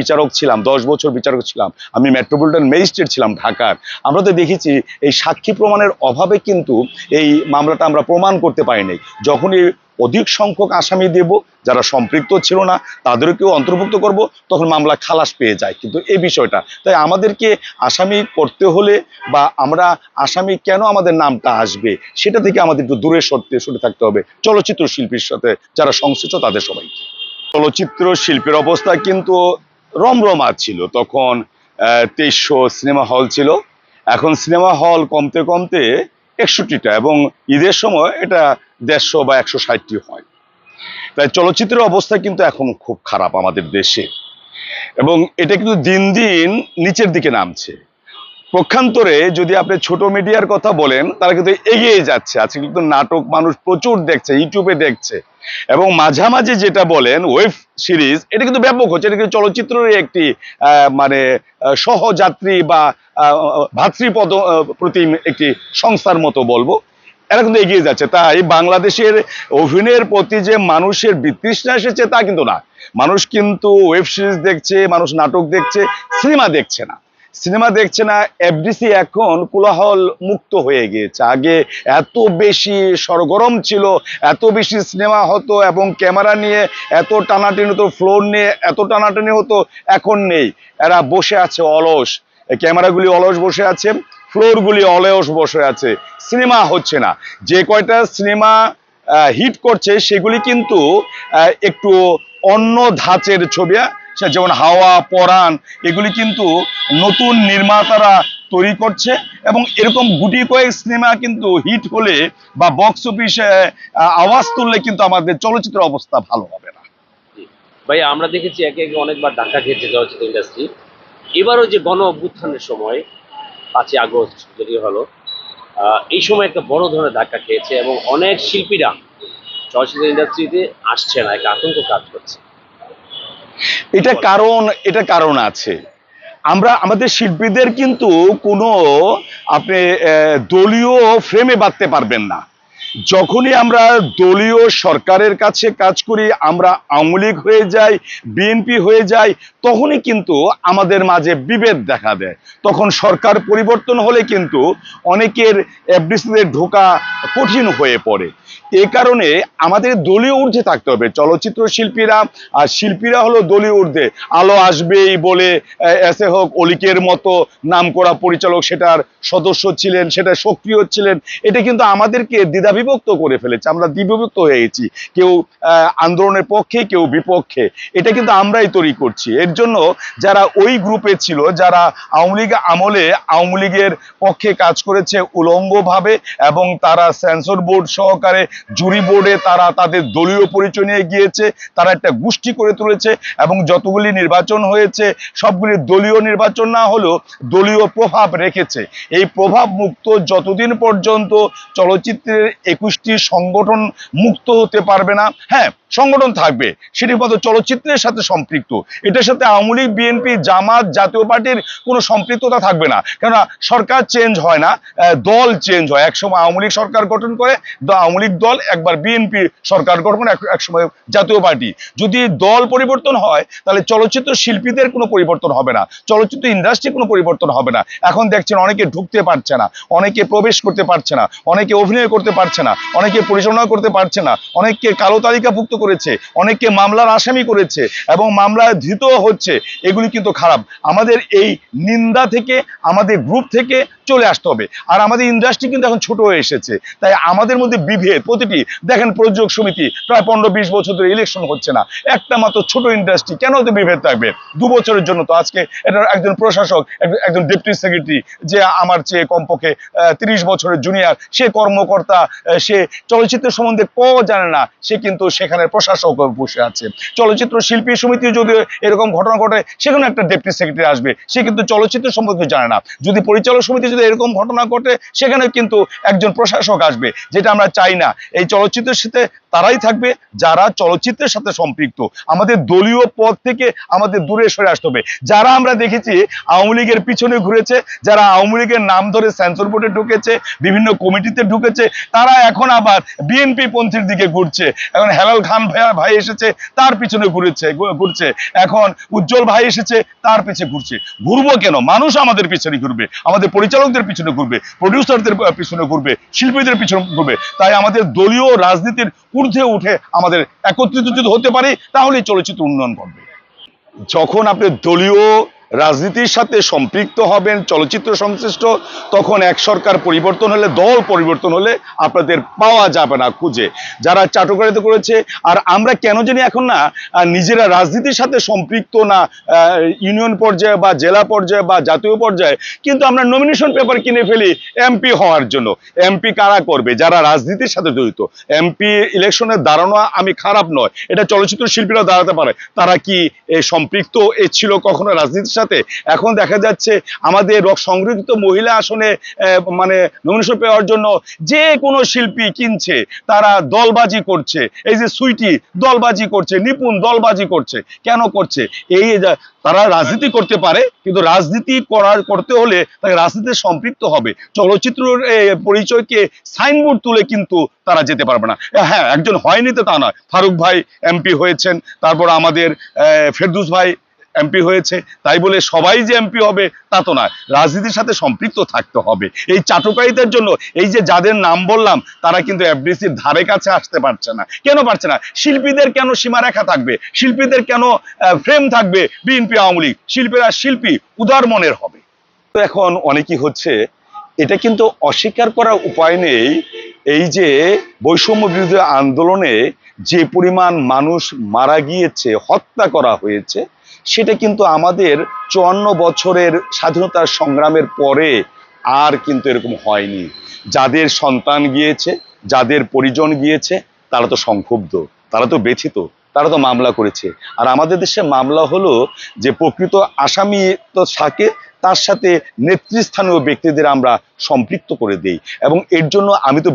বিচারক ছিলাম, দশ বছর বিচারক ছিলাম, আমি মেট্রোপলিটন ম্যাজিস্ট্রেট ছিলাম ঢাকার। আমরা তো দেখেছি এই সাক্ষী প্রমাণের অভাবে কিন্তু এই মামলাটা আমরা প্রমাণ করতে পারিনি। যখনই অধিক সংখ্যক আসামি দেব, যারা সম্পৃক্ত ছিল না, তাদেরকেও অন্তর্ভুক্ত করব, তখন মামলা খালাস পেয়ে যায়। কিন্তু এই বিষয়টা, তাই আমাদেরকে আসামি করতে হলে বা আমরা আসামি কেন আমাদের নামটা আসবে, সেটা থেকে আমাদের একটু দূরে সরতে, সরে থাকতে হবে। চলচ্চিত্র শিল্পীর সাথে যারা সংশ্লিষ্ট, তাদের সবাইকে। চলচ্চিত্র শিল্পের অবস্থা কিন্তু রমরমা ছিল, তখন তেইশশো সিনেমা হল ছিল। এখন সিনেমা হল কমতে কমতে একষট্টিটা এবং ঈদের সময় এটা দেড়শো বা একশো ষাটটি হয়। তাই চলচ্চিত্রের অবস্থা কিন্তু এখন খুব খারাপ আমাদের দেশে। এবং এটা কিন্তু দিন দিন নিচের দিকে নামছে। পক্ষান্তরে যদি আপনি ছোট মিডিয়ার কথা বলেন, তারা কিন্তু এগিয়ে যাচ্ছে। আজকে কিন্তু নাটক মানুষ প্রচুর দেখছে, ইউটিউবে দেখছে। এবং মাঝামাঝি যেটা বলেন, ওয়েব সিরিজ, এটা কিন্তু ব্যাপক হচ্ছে। এটা কিন্তু চলচ্চিত্রের একটি মানে সহযাত্রী বা ভাতৃপদ প্রতি একটি সংস্থার মতো বলব। এরা কিন্তু এগিয়ে যাচ্ছে। তাই বাংলাদেশের অভিনয়ের প্রতি যে মানুষের বিতৃষ্ণা এসেছে তা কিন্তু না। মানুষ কিন্তু ওয়েব সিরিজ দেখছে, মানুষ নাটক দেখছে, সিনেমা দেখছে না। সিনেমা দেখছে না এফডিসি এখন কোলাহল মুক্ত হয়ে গিয়েছে। আগে এত বেশি সরগরম ছিল, এত বেশি সিনেমা হতো এবং ক্যামেরা নিয়ে এত টানাটানি হতো ফ্লোর নিয়ে এত টানাটানি হতো, এখন নেই। এরা বসে আছে অলস। ক্যামেরাগুলি অলস বসে আছে ফ্লোরগুলি অলস বসে আছে। সিনেমা হচ্ছে না। যে কয়টা সিনেমা হিট করছে, সেগুলি কিন্তু একটু অন্য ধাঁচের ছবি যেমন হাওয়া, পরাণ, এগুলি কিন্তু নতুন নির্মাতারা তৈরি করছে এবং এরকম গুটি কয়েক সিনেমা কিন্তু হিট হলে বা বক্স অফিসে আওয়াজ তুললে কিন্তু আমাদের চলচ্চিত্র অবস্থা ভালো হবে না। ভাই, আমরা দেখেছি একে একে অনেকবার ধাক্কা খেয়েছে চলচ্চিত্র ইন্ডাস্ট্রি এবারও যে গণ অভ্যুত্থানের সময়, পাঁচই আগস্ট যদি হলো এই সময় একটা বড় ধরনের ধাক্কা খেয়েছে এবং অনেক শিল্পীরা চলচ্চিত্র ইন্ডাস্ট্রিতে আসছে না, একটা আতঙ্ক কাজ করছে। এটা কারণ এটা কারণ আছে। আমরা আমাদের শিল্পীদের কিন্তু কোনো আপনি দলীয় ফ্রেমে বাঁধতে পারবেন না। যখনই আমরা দলীয় সরকারের কাছে কাজ করি, আমরা আওয়ামী হয়ে যাই, বিএনপি হয়ে যাই, তখনই কিন্তু আমাদের মাঝে বিভেদ দেখা দেয়। তখন সরকার পরিবর্তন হলে কিন্তু অনেকের এফডিসিতে ঢোকা কঠিন হয়ে পড়ে। এ কারণে আমাদের দলীয় ঊর্ধ্বে থাকতে হবে। চলচ্চিত্র শিল্পীরা আর শিল্পীরা হলো দলীয় ঊর্ধ্বে। আলো আসবেই বলে এসে হোক অলিকের মতো নাম করা পরিচালক, সেটার সদস্য ছিলেন, সেটা সক্রিয় ছিলেন। এটা কিন্তু আমাদেরকে দ্বিধাবিভক্ত করে ফেলেছে, আমরা দ্বিবিভক্ত হয়ে গেছি। কেউ আন্দোলনের পক্ষে, কেউ বিপক্ষে। এটা কিন্তু আমরাই তৈরি করছি। এর জন্য যারা ওই গ্রুপে ছিল, যারা আওয়ামী লীগ আমলে আওয়ামী লীগের পক্ষে কাজ করেছে উলঙ্গভাবে এবং তারা সেন্সর বোর্ড সহকারে জুরি বোর্ডে তারা তাদের দলীয় পরিচয় নিয়ে গিয়েছে, তারা একটা গোষ্ঠী করে তুলেছে এবং যতগুলি নির্বাচন হয়েছে, সবগুলি দলীয় নির্বাচন না হলেও দলীয় প্রভাব রেখেছে। এই প্রভাব মুক্ত যতদিন পর্যন্ত চলচ্চিত্রের একুশটি সংগঠন মুক্ত হতে পারবে না। হ্যাঁ সংগঠন থাকবে। সেটি মতো চলচ্চিত্রের সাথে সম্পৃক্ত। এটার সাথে আওয়ামী লীগ, বিএনপি, জামাত জাতীয় পার্টির কোনো সম্পৃক্ততা থাকবে না। কেননা সরকার চেঞ্জ হয় না দল চেঞ্জ হয়। একসময় আওয়ামী লীগ সরকার গঠন করে আওয়ামী লীগ দল, একবার বিএনপি সরকার গঠন একসময় জাতীয় পার্টি। যদি দল পরিবর্তন হয়, তাহলে চলচ্চিত্র শিল্পীদের কোনো পরিবর্তন হবে না। চলচ্চিত্র ইন্ডাস্ট্রি কোনো পরিবর্তন হবে না। এখন দেখছেন অনেকে ঢুকতে পারছে না, অনেকে প্রবেশ করতে পারছে না, অনেকে অভিনয় করতে পারছে না, অনেকে পরিচালনা করতে পারছে না, অনেককে কালো তালিকাভুক্ত করেছে, অনেককে মামলার আসামি করেছে এবং মামলায় ধৃত হচ্ছে, এগুলি কিন্তু খারাপ। আমাদের এই নিন্দা থেকে, আমাদের গ্রুপ থেকে চলে আসতে হবে। আর আমাদের ইন্ডাস্ট্রি কিন্তু এখন ছোট হয়ে এসেছে। তাই আমাদের মধ্যে বিভেদ প্রতিটি, দেখেন প্রযোজক সমিতি, প্রায় পনেরো বিশ বছর ধরে ইলেকশন হচ্ছে না। একটা মাত্র ছোট ইন্ডাস্ট্রি কেন তো বিভেদ থাকবে? দু বছরের জন্য তো আজকে এটা একজন প্রশাসক একজন ডেপুটি সেক্রেটারি যে আমার চেয়ে কমপক্ষে তিরিশ বছরের জুনিয়র সে কর্মকর্তা সে চলচ্চিত্র সম্বন্ধে ক জানে না, সে কিন্তু সেখানে প্রশাসক বসে আছে। চলচ্চিত্র শিল্পী সমিতি যদি এরকম ঘটনা ঘটে, সেখানে একটা ডেপুটি সেক্রেটারি আসবে, সে কিন্তু চলচ্চিত্র সম্পর্কে জানে না। যদি পরিচালক সমিতি যদি এরকম ঘটনা ঘটে সেখানে কিন্তু একজন প্রশাসক আসবে, যেটা আমরা চাই না। এই চলচ্চিত্রের সাথে তারাই থাকবে, যারা চলচ্চিত্রের সাথে সম্পৃক্ত। আমাদের দলীয় পদ থেকে আমাদের দূরে সরে আসতে হবে। যারা আমরা দেখেছি আওয়ামী লীগের পিছনে ঘুরেছে, যারা আওয়ামী লীগের নাম ধরে সেন্সর বোর্ডে ঢুকেছে, বিভিন্ন কমিটিতে ঢুকেছে, তারা এখন আবার বিএনপি পন্থীর দিকে ঘুরছে। এখন হেলাল খান খান ভাই ভাই এসেছে, তার পিছনে ঘুরেছে ঘুরছে। এখন উজ্জ্বল ভাই এসেছে, তার পিছনে ঘুরছে। ঘুরবো কেন? মানুষ আমাদের পিছনে ঘুরবে, আমাদের পরিচালকদের পিছনে ঘুরবে প্রডিউসারদের পিছনে ঘুরবে, শিল্পীদের পিছনে ঘুরবে। তাই আমাদের দলীয় রাজনীতির ঊর্ধ্বে উঠে আমাদের একত্রিত যদি হতে পারি, তাহলেই চলচ্চিত্র উন্নয়ন করবে যখন আপনি দলীয় রাজনীতির সাথে সম্পৃক্ত হবেন, চলচ্চিত্র সংশ্লিষ্ট, তখন এক সরকার পরিবর্তন হলে, দল পরিবর্তন হলে আপনাদের পাওয়া যাবে না খুঁজে। যারা চাটুকারিতা করেছে, আর আমরা কেন জানি এখন না নিজেরা রাজনীতির সাথে সম্পৃক্ত না ইউনিয়ন পর্যায়ে বা জেলা পর্যায়ে বা জাতীয় পর্যায়ে, কিন্তু আমরা নমিনেশন পেপার কিনে ফেলি এমপি হওয়ার জন্য। এমপি কারা করবে? যারা রাজনীতির সাথে জড়িত। এমপি ইলেকশনে দাঁড়ানো আমি খারাপ নয়। এটা চলচ্চিত্র শিল্পীরা দাঁড়াতে পারে। তারা কি সম্পৃক্ত? এ ছিল কখনো রাজনীতির সাথে। এখন দেখা যাচ্ছে আমাদের রক- সংরক্ষিত মহিলা আসনে মানে নমিনেশন পাওয়ার জন্য যে কোনো শিল্পী কিনছে তারা দলবাজি করছে। এই যে সুইটি দলবাজি করছে নিপুণ দলবাজি করছে। কেন করছে? এই তারা রাজনীতি করতে পারে কিন্তু রাজনীতি করার করতে হলে তাকে রাজনীতিতে সম্পৃক্ত হবে। চলচ্চিত্রের এ, পরিচয়কে সাইনবোর্ড তুলে কিন্তু তারা যেতে পারবে না। হ্যাঁ একজন হয়নি তো তা নয়। ফারুক ভাই এমপি হয়েছেন তারপর আমাদের ফেরদুস ভাই এমপি হয়েছে, তাই বলে সবাই যে এমপি হবে তা তো নয়। রাজনীতির সাথে সম্পৃক্ত থাকতে হবে। এই চাটুকারিতার জন্য, এই যে যাদের নাম বললাম, তারা কিন্তু এফডিসির ধারে কাছে আসতে পারছে না। কেন পারছে না? শিল্পীদের কেন সীমারেখা থাকবে? শিল্পীদের কেন ফ্রেম থাকবে বিএনপি আওয়ামী লীগ? শিল্পীরা শিল্পী, উদার মনের হবে। তো এখন অনেকেই হচ্ছে, এটা কিন্তু অস্বীকার করার উপায় নেই এই যে বৈষম্য বিরোধী আন্দোলনে যে পরিমাণ মানুষ মারা গিয়েছে, হত্যা করা হয়েছে সেটা কিন্তু আমাদের চুয়ান্ন বছরের স্বাধীনতার সংগ্রামের পরে আর কিন্তু এরকম হয়নি। যাদের সন্তান গিয়েছে, যাদের পরিজন গিয়েছে, তারা তো সংক্ষুব্ধ, তারা তো ব্যথিত, তারা তো মামলা করেছে। আর আমাদের দেশে মামলা হলো যে প্রকৃত আসামি তো থাকে, তার সাথে নেতৃস্থানীয় ব্যক্তিদের আমরা সম্পৃক্ত করে দেই। এবং এর জন্য আমি তো